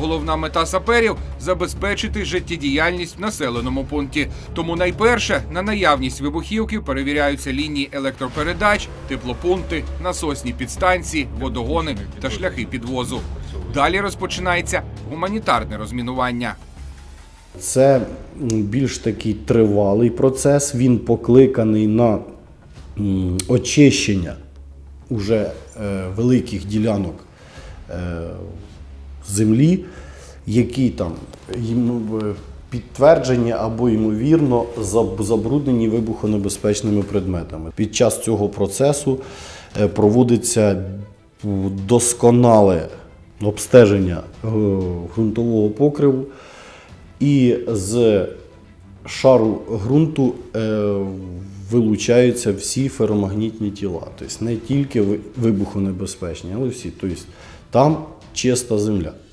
Головна мета саперів забезпечити життєдіяльність в населеному пункті. Тому найперше на наявність вибухівки перевіряються лінії електропередач, теплопункти, насосні підстанції, водогони та шляхи підвозу. Далі розпочинається гуманітарне розмінування. Це більш такий тривалий процес. Він покликаний на очищення уже е, великих ділянок е, землі, які там е, підтверджені або ймовірно забруднені вибухонебезпечними предметами. Під час цього процесу е, проводиться досконале обстеження е, ґрунтового покриву. І з шару ґрунту вилучаються всі феромагнітні тіла. Тобто не тільки вибухонебезпечні, але всі. Тобто там чиста земля.